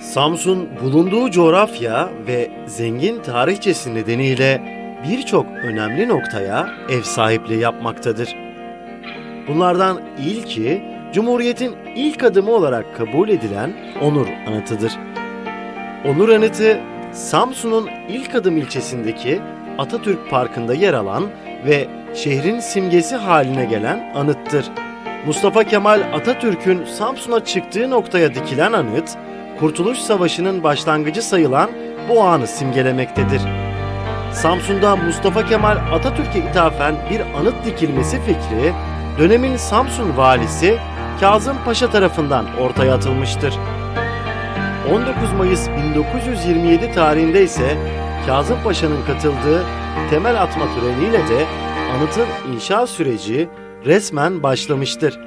Samsun bulunduğu coğrafya ve zengin tarihçesi nedeniyle birçok önemli noktaya ev sahipliği yapmaktadır. Bunlardan ilki Cumhuriyet'in ilk adımı olarak kabul edilen Onur Anıtı'dır. Onur Anıtı, Samsun'un ilk adım ilçesindeki Atatürk Parkı'nda yer alan ve şehrin simgesi haline gelen anıttır. Mustafa Kemal Atatürk'ün Samsun'a çıktığı noktaya dikilen anıt, Kurtuluş Savaşı'nın başlangıcı sayılan bu anı simgelemektedir. Samsun'da Mustafa Kemal Atatürk'e ithafen bir anıt dikilmesi fikri, dönemin Samsun valisi Kazım Paşa tarafından ortaya atılmıştır. 19 Mayıs 1927 tarihinde ise Kazım Paşa'nın katıldığı temel atma töreniyle de anıtın inşa süreci resmen başlamıştır.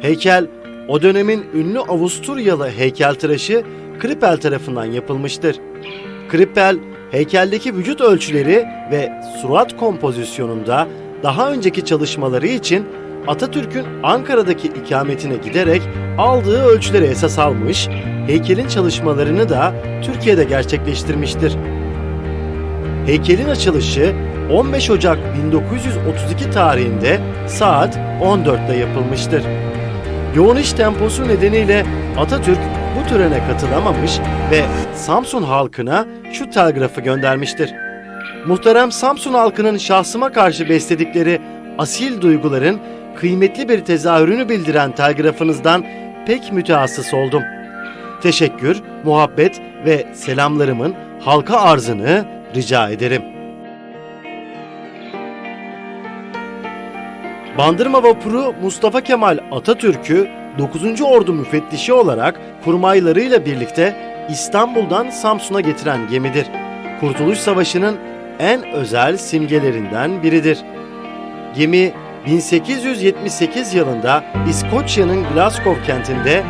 Heykel o dönemin ünlü Avusturyalı heykeltıraşı Kripel tarafından yapılmıştır. Kripel, heykeldeki vücut ölçüleri ve surat kompozisyonunda daha önceki çalışmaları için Atatürk'ün Ankara'daki ikametine giderek aldığı ölçüleri esas almış, heykelin çalışmalarını da Türkiye'de gerçekleştirmiştir. Heykelin açılışı 15 Ocak 1932 tarihinde saat 14'te yapılmıştır. Yoğun iş temposu nedeniyle Atatürk bu törene katılamamış ve Samsun halkına şu telgrafı göndermiştir. Muhterem Samsun halkının şahsıma karşı besledikleri asil duyguların kıymetli bir tezahürünü bildiren telgrafınızdan pek mütehassıs oldum. Teşekkür, muhabbet ve selamlarımın halka arzını rica ederim. Bandırma vapuru Mustafa Kemal Atatürk'ü 9. Ordu müfettişi olarak kurmaylarıyla birlikte İstanbul'dan Samsun'a getiren gemidir. Kurtuluş Savaşı'nın en özel simgelerinden biridir. Gemi 1878 yılında İskoçya'nın Glasgow kentinde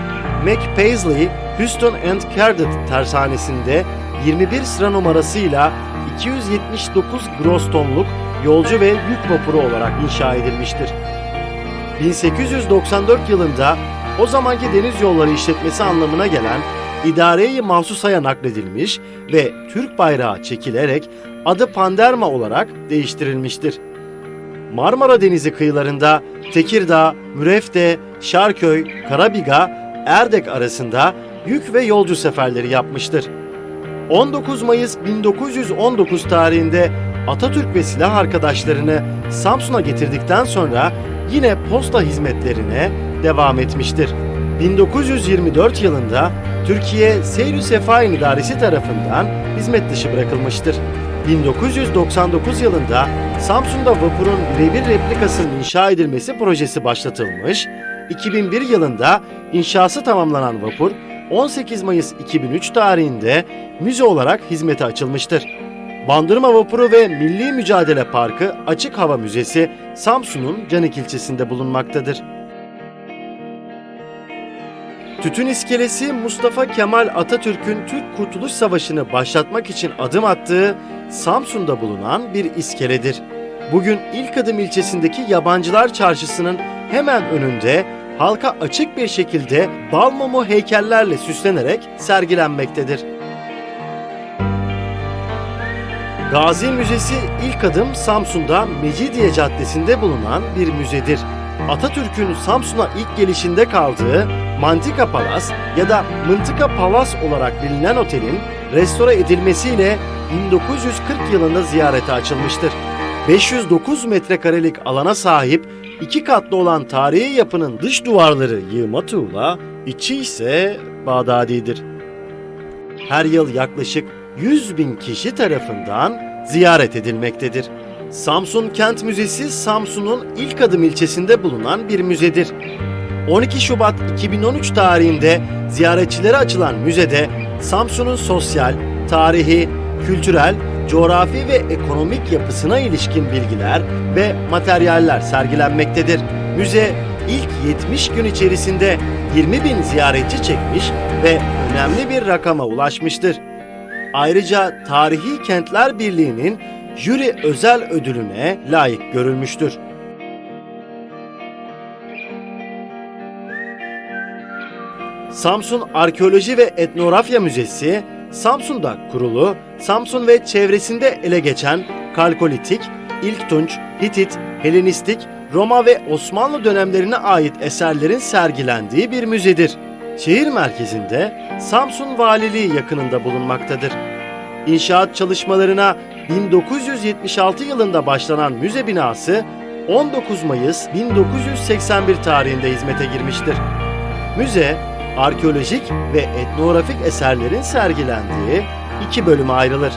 Mac Paisley Houston and Cardet tersanesinde 21 sıra numarasıyla 279 gross tonluk yolcu ve yük vapuru olarak inşa edilmiştir. 1894 yılında o zamanki deniz yolları işletmesi anlamına gelen İdare-i Mahsusa'ya nakledilmiş ve Türk bayrağı çekilerek adı Panderma olarak değiştirilmiştir. Marmara Denizi kıyılarında Tekirdağ, Mürefte, Şarköy, Karabiga, Erdek arasında yük ve yolcu seferleri yapmıştır. 19 Mayıs 1919 tarihinde Atatürk ve silah arkadaşlarını Samsun'a getirdikten sonra yine posta hizmetlerine devam etmiştir. 1924 yılında Türkiye Seyri Sefahin İdaresi tarafından hizmet dışı bırakılmıştır. 1999 yılında Samsun'da vapurun birebir replikasının inşa edilmesi projesi başlatılmış, 2001 yılında inşası tamamlanan vapur 18 Mayıs 2003 tarihinde müze olarak hizmete açılmıştır. Bandırma Vapuru ve Milli Mücadele Parkı Açık Hava Müzesi Samsun'un Canik ilçesinde bulunmaktadır. Tütün iskelesi Mustafa Kemal Atatürk'ün Türk Kurtuluş Savaşı'nı başlatmak için adım attığı Samsun'da bulunan bir iskeledir. Bugün ilk adım ilçesindeki Yabancılar Çarşısı'nın hemen önünde halka açık bir şekilde bal mumu heykellerle süslenerek sergilenmektedir. Gazi Müzesi ilk adım Samsun'da Mecidiye Caddesi'nde bulunan bir müzedir. Atatürk'ün Samsun'a ilk gelişinde kaldığı Mantika Palas ya da Mıntıka Palas olarak bilinen otelin restore edilmesiyle 1940 yılında ziyarete açılmıştır. 509 metrekarelik alana sahip iki katlı olan tarihi yapının dış duvarları yığma tuğla, içi ise Bağdadi'dir. Her yıl yaklaşık 100 bin kişi tarafından ziyaret edilmektedir. Samsun Kent Müzesi Samsun'un ilk adım ilçesinde bulunan bir müzedir. 12 Şubat 2013 tarihinde ziyaretçilere açılan müzede Samsun'un sosyal, tarihi, kültürel, coğrafi ve ekonomik yapısına ilişkin bilgiler ve materyaller sergilenmektedir. Müze ilk 70 gün içerisinde 20 bin ziyaretçi çekmiş ve önemli bir rakama ulaşmıştır. Ayrıca Tarihi Kentler Birliği'nin jüri özel ödülüne layık görülmüştür. Samsun Arkeoloji ve Etnografya Müzesi, Samsun'da kurulu, Samsun ve çevresinde ele geçen Kalkolitik, İlk Tunç, Hitit, Helenistik, Roma ve Osmanlı dönemlerine ait eserlerin sergilendiği bir müzedir. Şehir merkezinde Samsun Valiliği yakınında bulunmaktadır. İnşaat çalışmalarına 1976 yılında başlanan müze binası 19 Mayıs 1981 tarihinde hizmete girmiştir. Müze, arkeolojik ve etnografik eserlerin sergilendiği iki bölüme ayrılır.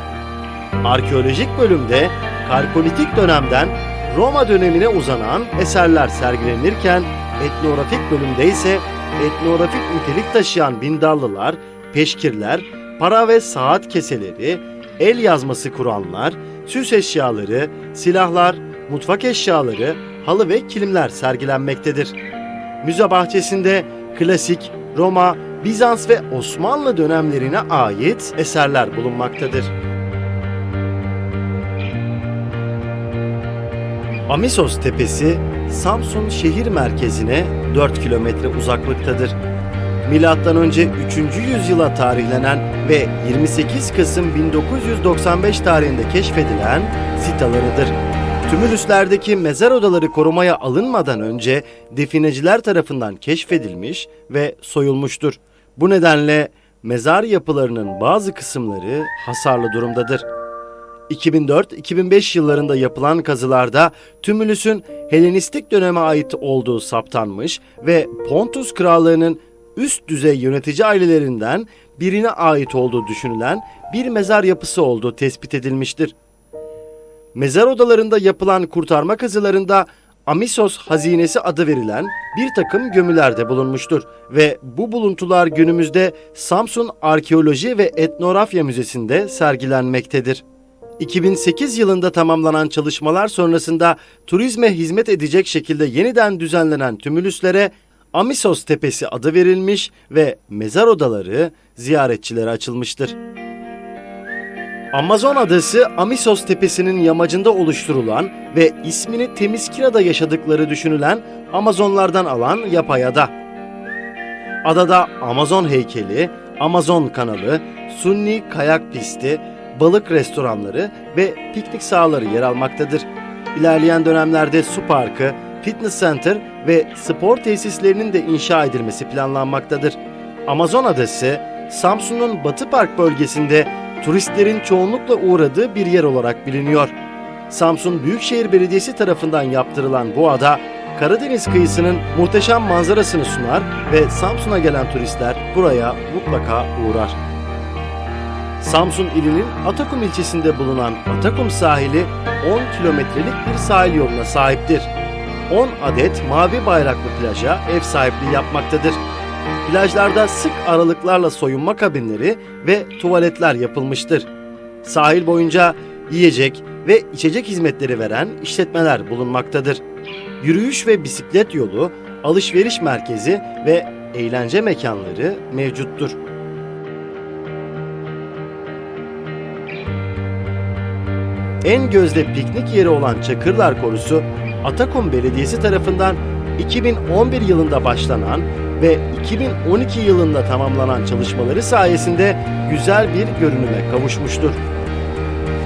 Arkeolojik bölümde Kalkolitik dönemden Roma dönemine uzanan eserler sergilenirken etnografik bölümde ise etnografik nitelik taşıyan bindallılar, peşkirler, para ve saat keseleri, el yazması Kur'anlar, süs eşyaları, silahlar, mutfak eşyaları, halı ve kilimler sergilenmektedir. Müze bahçesinde klasik, Roma, Bizans ve Osmanlı dönemlerine ait eserler bulunmaktadır. Amisos Tepesi, Samsun şehir merkezine 4 kilometre uzaklıktadır. Milattan önce 3. yüzyıla tarihlenen ve 28 Kasım 1995 tarihinde keşfedilen sit alanıdır. Tümülüslerdeki mezar odaları korumaya alınmadan önce defineciler tarafından keşfedilmiş ve soyulmuştur. Bu nedenle mezar yapılarının bazı kısımları hasarlı durumdadır. 2004-2005 yıllarında yapılan kazılarda Tümülüs'ün Helenistik döneme ait olduğu saptanmış ve Pontus Krallığı'nın üst düzey yönetici ailelerinden birine ait olduğu düşünülen bir mezar yapısı olduğu tespit edilmiştir. Mezar odalarında yapılan kurtarma kazılarında Amisos hazinesi adı verilen bir takım gömüler de bulunmuştur ve bu buluntular günümüzde Samsun Arkeoloji ve Etnografya Müzesi'nde sergilenmektedir. 2008 yılında tamamlanan çalışmalar sonrasında turizme hizmet edecek şekilde yeniden düzenlenen tümülüslere Amisos Tepesi adı verilmiş ve mezar odaları ziyaretçilere açılmıştır. Amazon adası Amisos Tepesi'nin yamacında oluşturulan ve ismini Temiskira'da yaşadıkları düşünülen Amazonlardan alan yapay ada. Adada Amazon heykeli, Amazon kanalı, Sunni kayak pisti, balık restoranları ve piknik sahaları yer almaktadır. İlerleyen dönemlerde su parkı, fitness center ve spor tesislerinin de inşa edilmesi planlanmaktadır. Amazon Adası, Samsun'un Batı Park bölgesinde turistlerin çoğunlukla uğradığı bir yer olarak biliniyor. Samsun Büyükşehir Belediyesi tarafından yaptırılan bu ada, Karadeniz kıyısının muhteşem manzarasını sunar ve Samsun'a gelen turistler buraya mutlaka uğrar. Samsun ilinin Atakum ilçesinde bulunan Atakum sahili 10 kilometrelik bir sahil yoluna sahiptir. 10 adet mavi bayraklı plaja ev sahipliği yapmaktadır. Plajlarda sık aralıklarla soyunma kabinleri ve tuvaletler yapılmıştır. Sahil boyunca yiyecek ve içecek hizmetleri veren işletmeler bulunmaktadır. Yürüyüş ve bisiklet yolu, alışveriş merkezi ve eğlence mekanları mevcuttur. En gözde piknik yeri olan Çakırlar Korusu, Atakum Belediyesi tarafından 2011 yılında başlanan ve 2012 yılında tamamlanan çalışmaları sayesinde güzel bir görünüme kavuşmuştur.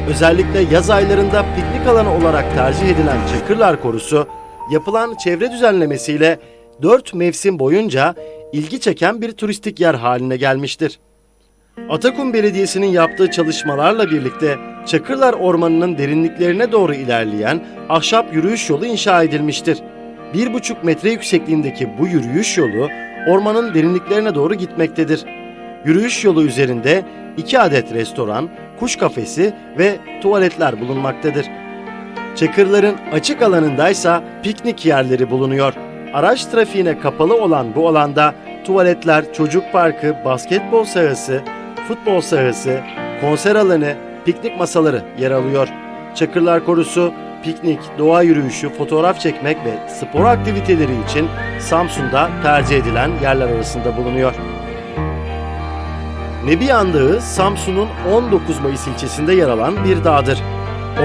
Özellikle yaz aylarında piknik alanı olarak tercih edilen Çakırlar Korusu, yapılan çevre düzenlemesiyle 4 mevsim boyunca ilgi çeken bir turistik yer haline gelmiştir. Atakum Belediyesi'nin yaptığı çalışmalarla birlikte Çakırlar Ormanı'nın derinliklerine doğru ilerleyen ahşap yürüyüş yolu inşa edilmiştir. 1,5 metre yüksekliğindeki bu yürüyüş yolu ormanın derinliklerine doğru gitmektedir. Yürüyüş yolu üzerinde 2 adet restoran, kuş kafesi ve tuvaletler bulunmaktadır. Çakırların açık alanındaysa piknik yerleri bulunuyor. Araç trafiğine kapalı olan bu alanda tuvaletler, çocuk parkı, basketbol sahası, futbol sahası, konser alanı, piknik masaları yer alıyor. Çakırlar Korusu, piknik, doğa yürüyüşü, fotoğraf çekmek ve spor aktiviteleri için Samsun'da tercih edilen yerler arasında bulunuyor. Nebiyan Dağı, Samsun'un 19 Mayıs ilçesinde yer alan bir dağdır.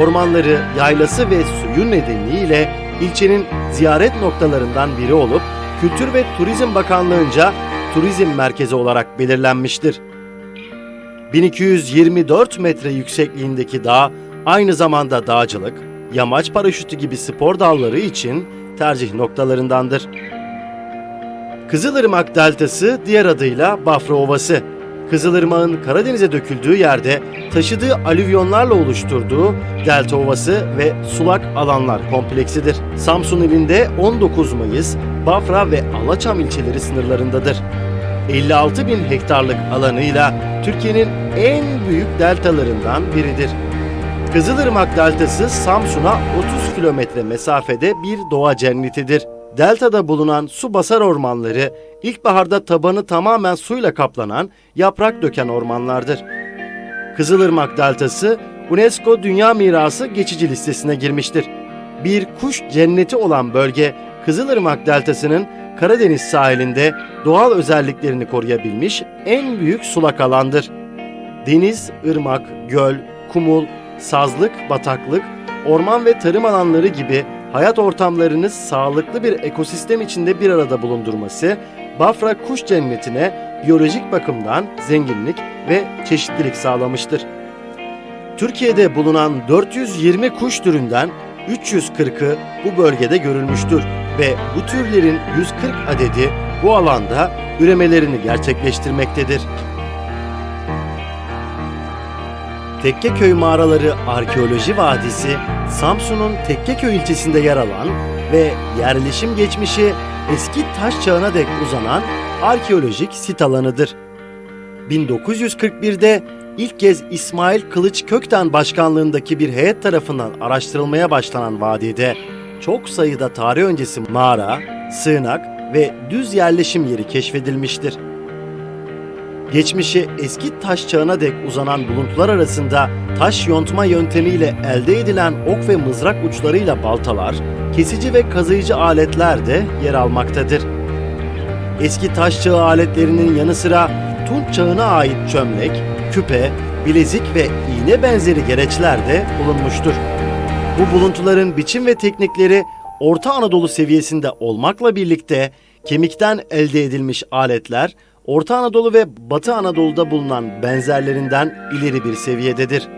Ormanları, yaylası ve suyu nedeniyle ilçenin ziyaret noktalarından biri olup Kültür ve Turizm Bakanlığı'nca turizm merkezi olarak belirlenmiştir. 1224 metre yüksekliğindeki dağ aynı zamanda dağcılık, yamaç paraşütü gibi spor dalları için tercih noktalarındandır. Kızılırmak Deltası diğer adıyla Bafra Ovası. Kızılırmak'ın Karadeniz'e döküldüğü yerde taşıdığı alüvyonlarla oluşturduğu Delta Ovası ve sulak alanlar kompleksidir. Samsun ilinde 19 Mayıs, Bafra ve Alaçam ilçeleri sınırlarındadır. 56 bin hektarlık alanıyla Türkiye'nin en büyük deltalarından biridir. Kızılırmak Deltası Samsun'a 30 kilometre mesafede bir doğa cennetidir. Deltada bulunan su basar ormanları ilkbaharda tabanı tamamen suyla kaplanan yaprak döken ormanlardır. Kızılırmak Deltası UNESCO Dünya Mirası geçici listesine girmiştir. Bir kuş cenneti olan bölge Kızılırmak Deltası'nın Karadeniz sahilinde doğal özelliklerini koruyabilmiş en büyük sulak alandır. Deniz, ırmak, göl, kumul, sazlık, bataklık, orman ve tarım alanları gibi hayat ortamlarını sağlıklı bir ekosistem içinde bir arada bulundurması, Bafra kuş cennetine biyolojik bakımdan zenginlik ve çeşitlilik sağlamıştır. Türkiye'de bulunan 420 kuş türünden 340'ı bu bölgede görülmüştür ve bu türlerin 140 adedi bu alanda üremelerini gerçekleştirmektedir. Tekkeköy Mağaraları Arkeoloji Vadisi, Samsun'un Tekkeköy ilçesinde yer alan ve yerleşim geçmişi eski taş çağına dek uzanan arkeolojik sit alanıdır. 1941'de ilk kez İsmail Kılıç Kökten başkanlığındaki bir heyet tarafından araştırılmaya başlanan vadide çok sayıda tarih öncesi mağara, sığınak ve düz yerleşim yeri keşfedilmiştir. Geçmişi eski taş çağına dek uzanan buluntular arasında taş yontma yöntemiyle elde edilen ok ve mızrak uçlarıyla baltalar, kesici ve kazıyıcı aletler de yer almaktadır. Eski taş çağı aletlerinin yanı sıra Tunç çağına ait çömlek, küpe, bilezik ve iğne benzeri gereçler de bulunmuştur. Bu buluntuların biçim ve teknikleri Orta Anadolu seviyesinde olmakla birlikte kemikten elde edilmiş aletler Orta Anadolu ve Batı Anadolu'da bulunan benzerlerinden ileri bir seviyededir.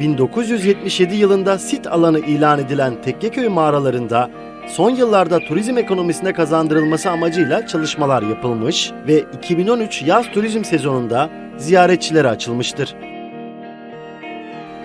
1977 yılında sit alanı ilan edilen Tekkeköy mağaralarında son yıllarda turizm ekonomisine kazandırılması amacıyla çalışmalar yapılmış ve 2013 yaz turizm sezonunda ziyaretçilere açılmıştır.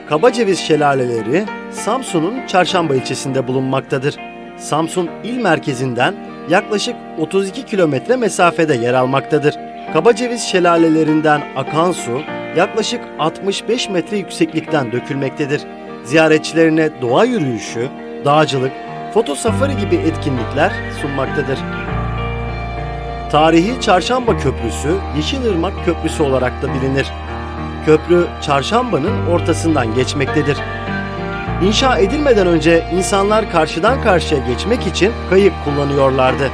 Kabaceviz şelaleleri Samsun'un Çarşamba ilçesinde bulunmaktadır. Samsun il merkezinden yaklaşık 32 kilometre mesafede yer almaktadır. Kabaceviz şelalelerinden akan su yaklaşık 65 metre yükseklikten dökülmektedir. Ziyaretçilerine doğa yürüyüşü, dağcılık, foto safari gibi etkinlikler sunmaktadır. Tarihi Çarşamba Köprüsü Yeşilırmak Köprüsü olarak da bilinir. Köprü Çarşamba'nın ortasından geçmektedir. İnşa edilmeden önce insanlar karşıdan karşıya geçmek için kayık kullanıyorlardı.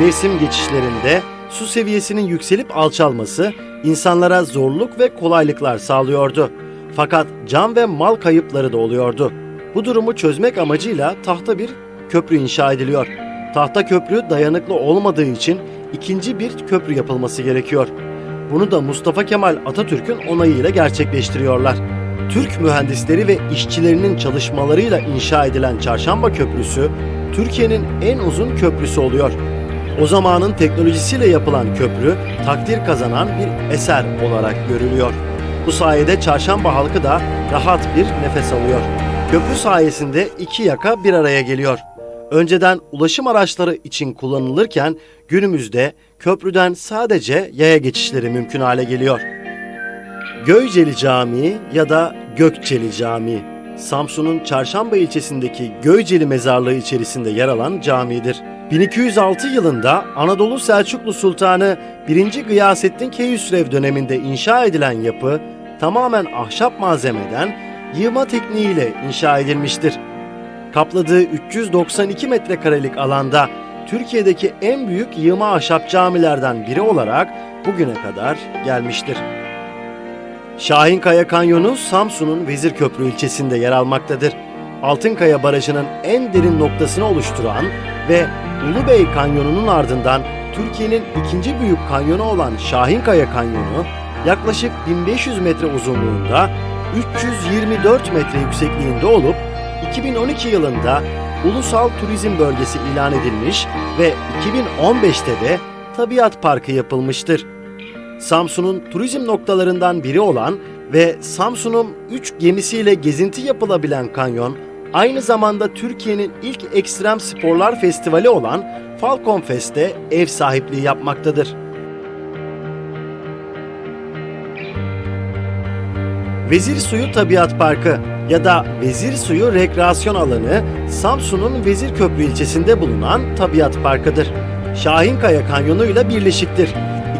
Mevsim geçişlerinde su seviyesinin yükselip alçalması insanlara zorluk ve kolaylıklar sağlıyordu. Fakat can ve mal kayıpları da oluyordu. Bu durumu çözmek amacıyla tahta bir köprü inşa ediliyor. Tahta köprü dayanıklı olmadığı için ikinci bir köprü yapılması gerekiyor. Bunu da Mustafa Kemal Atatürk'ün onayıyla gerçekleştiriyorlar. Türk mühendisleri ve işçilerinin çalışmalarıyla inşa edilen Çarşamba Köprüsü, Türkiye'nin en uzun köprüsü oluyor. O zamanın teknolojisiyle yapılan köprü takdir kazanan bir eser olarak görülüyor. Bu sayede çarşamba halkı da rahat bir nefes alıyor. Köprü sayesinde iki yaka bir araya geliyor. Önceden ulaşım araçları için kullanılırken günümüzde köprüden sadece yaya geçişleri mümkün hale geliyor. Göyceli Camii ya da Gökçeli Camii, Samsun'un Çarşamba ilçesindeki Göyceli Mezarlığı içerisinde yer alan camidir. 1206 yılında Anadolu Selçuklu Sultanı 1. Gıyasettin Keyhüsrev döneminde inşa edilen yapı tamamen ahşap malzemeden yığma tekniğiyle inşa edilmiştir. Kapladığı 392 metrekarelik alanda Türkiye'deki en büyük yığma ahşap camilerden biri olarak bugüne kadar gelmiştir. Şahinkaya Kanyonu Samsun'un Vezirköprü ilçesinde yer almaktadır. Altınkaya Barajı'nın en derin noktasını oluşturan ve Ulubey Kanyonu'nun ardından Türkiye'nin ikinci büyük kanyonu olan Şahinkaya Kanyonu yaklaşık 1500 metre uzunluğunda 324 metre yüksekliğinde olup 2012 yılında Ulusal Turizm Bölgesi ilan edilmiş ve 2015'te de Tabiat Parkı yapılmıştır. Samsun'un turizm noktalarından biri olan ve Samsun'un 3 gemisiyle gezinti yapılabilen kanyon, aynı zamanda Türkiye'nin ilk ekstrem sporlar festivali olan Falcon Fest'te ev sahipliği yapmaktadır. Vezir Suyu Tabiat Parkı ya da Vezir Suyu Rekreasyon Alanı Samsun'un Vezir Köprü ilçesinde bulunan tabiat parkıdır. Şahinkaya Kanyonu ile birleşiktir.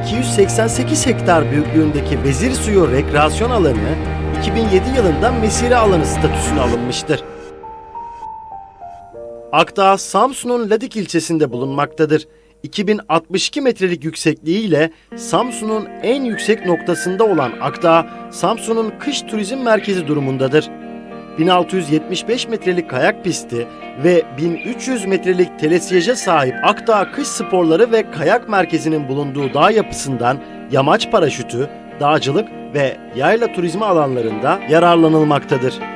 288 hektar büyüklüğündeki Vezir Suyu Rekreasyon Alanı 2007 yılında mesire alanı statüsüne alınmıştır. Akdağ, Samsun'un Ladik ilçesinde bulunmaktadır. 2062 metrelik yüksekliğiyle Samsun'un en yüksek noktasında olan Akdağ, Samsun'un kış turizm merkezi durumundadır. 1675 metrelik kayak pisti ve 1300 metrelik telesiyeje sahip Akdağ Kış Sporları ve Kayak Merkezi'nin bulunduğu dağ yapısından yamaç paraşütü, dağcılık ve yayla turizmi alanlarında yararlanılmaktadır.